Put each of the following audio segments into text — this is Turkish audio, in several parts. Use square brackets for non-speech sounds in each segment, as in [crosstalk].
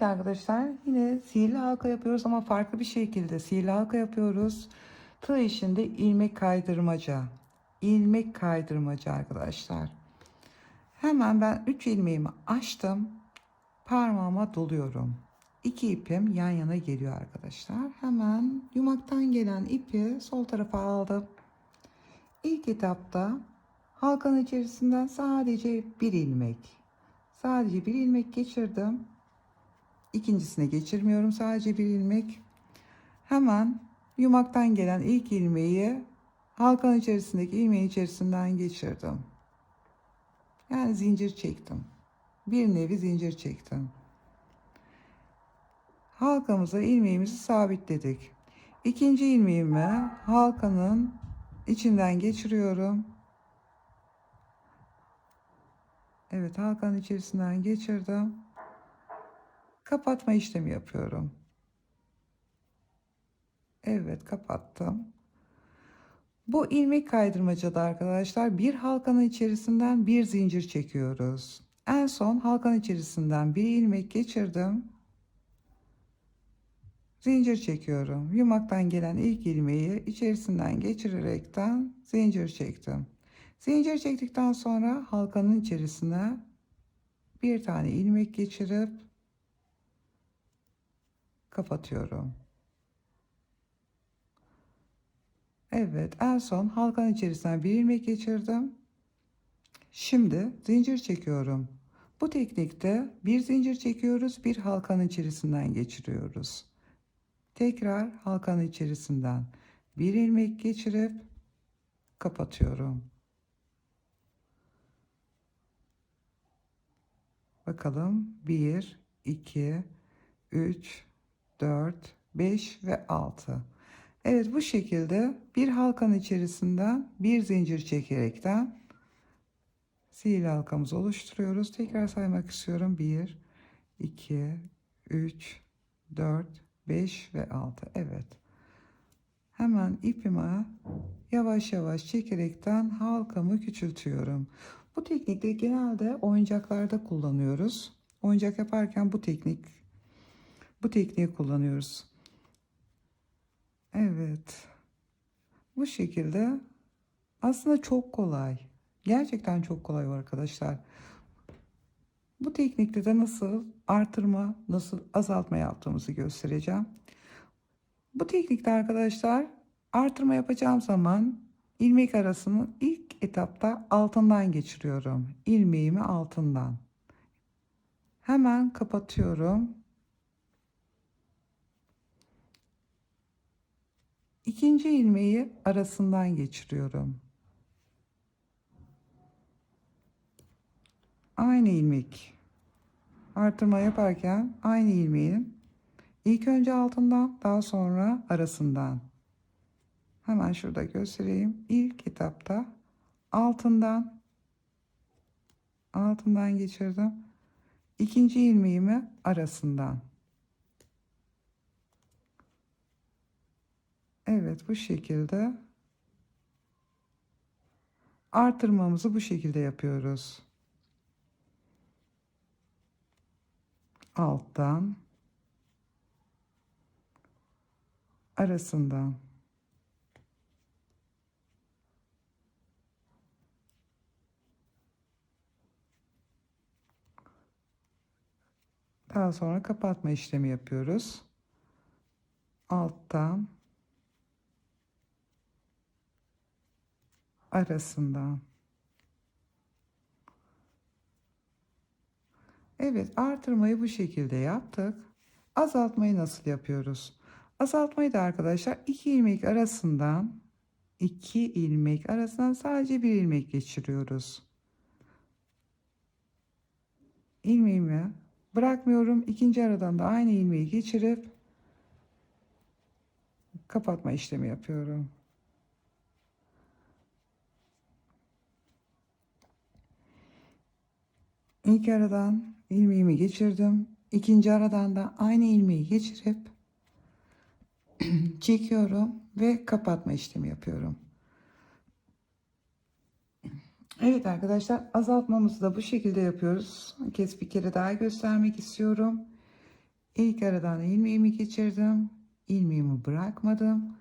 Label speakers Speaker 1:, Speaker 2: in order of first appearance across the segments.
Speaker 1: Evet arkadaşlar yine sihirli halka yapıyoruz ama farklı bir şekilde sihirli halka yapıyoruz. Tığ işinde ilmek kaydırmaca. İlmek kaydırmaca arkadaşlar. Hemen ben 3 ilmeğimi açtım. Parmağıma doluyorum. İki ipim yan yana geliyor arkadaşlar. Hemen yumaktan gelen ipi sol tarafa aldım. İlk etapta halkanın içerisinden sadece bir ilmek. Sadece bir ilmek geçirdim. İkincisine geçirmiyorum. Sadece bir ilmek. Hemen yumaktan gelen ilk ilmeği halkanın içerisindeki ilmeğin içerisinden geçirdim. Yani zincir çektim. Bir nevi zincir çektim. Halkamıza ilmeğimizi sabitledik. İkinci ilmeğimi halkanın içinden geçiriyorum. Evet halkanın içerisinden geçirdim. Kapatma işlemi yapıyorum. Evet kapattım. Bu ilmek kaydırmacada arkadaşlar bir halkanın içerisinden bir zincir çekiyoruz. En son halkanın içerisinden bir ilmek geçirdim. Zincir çekiyorum. Yumaktan gelen ilk ilmeği içerisinden geçirerekten zincir çektim. Zincir çektikten sonra halkanın içerisine bir tane ilmek geçirip kapatıyorum. Evet en son halkanın içerisinden bir ilmek geçirdim. Şimdi zincir çekiyorum. Bu teknikte bir zincir çekiyoruz, bir halkanın içerisinden geçiriyoruz. Tekrar halkanın içerisinden bir ilmek geçirip kapatıyorum. Bakalım 1, 2, 3, 4, 5 ve 6. Evet bu şekilde bir halkanın içerisinden bir zincir çekerekten sihirli halkamızı oluşturuyoruz. Tekrar saymak istiyorum. 1, 2, 3, 4, 5 ve 6. Evet. Hemen ipimi yavaş yavaş çekerekten halkamı küçültüyorum. Bu teknikte genelde oyuncaklarda kullanıyoruz. Oyuncak yaparken bu teknik bu tekniği kullanıyoruz. Evet. Bu şekilde aslında çok kolay. Gerçekten çok kolay arkadaşlar. Bu teknikte de nasıl artırma, nasıl azaltma yaptığımızı göstereceğim. Bu teknikte arkadaşlar artırma yapacağım zaman ilmek arasını ilk etapta altından geçiriyorum. İlmeğimi altından. Hemen kapatıyorum. İkinci ilmeği arasından geçiriyorum. Aynı ilmek. Artırma yaparken aynı ilmeğin ilk önce altından daha sonra arasından. Hemen şurada göstereyim. İlk etapta altından altından geçirdim. İkinci ilmeğimi arasından. Evet bu şekilde artırmamızı bu şekilde yapıyoruz. Alttan arasından Daha sonra kapatma işlemi yapıyoruz. Alttan arasından. Evet artırmayı bu şekilde yaptık. Azaltmayı nasıl yapıyoruz? Azaltmayı da arkadaşlar iki ilmek arasından iki ilmek arasından sadece bir ilmek geçiriyoruz. İlmeğimi bırakmıyorum. İkinci aradan da aynı ilmeği geçirip kapatma işlemi yapıyorum. İlk aradan ilmeğimi geçirdim. İkinci aradan da aynı ilmeği geçirip [clears throat] çekiyorum ve kapatma işlemi yapıyorum. Evet arkadaşlar azaltmamızı da bu şekilde yapıyoruz. Kes bir kere daha göstermek istiyorum. İlk aradan ilmeğimi geçirdim. ilmeğimi bırakmadım.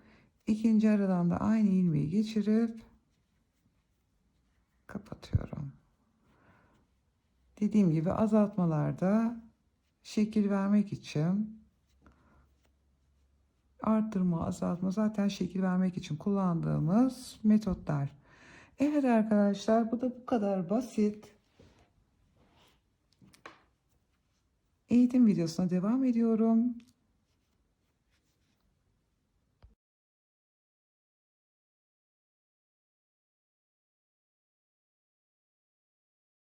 Speaker 1: İkinci aradan da aynı ilmeği geçirip kapatıyorum. Dediğim gibi azaltmalarda şekil vermek için arttırma, azaltma zaten şekil vermek için kullandığımız metotlar. Evet arkadaşlar bu da bu kadar basit. Eğitim videosuna devam ediyorum.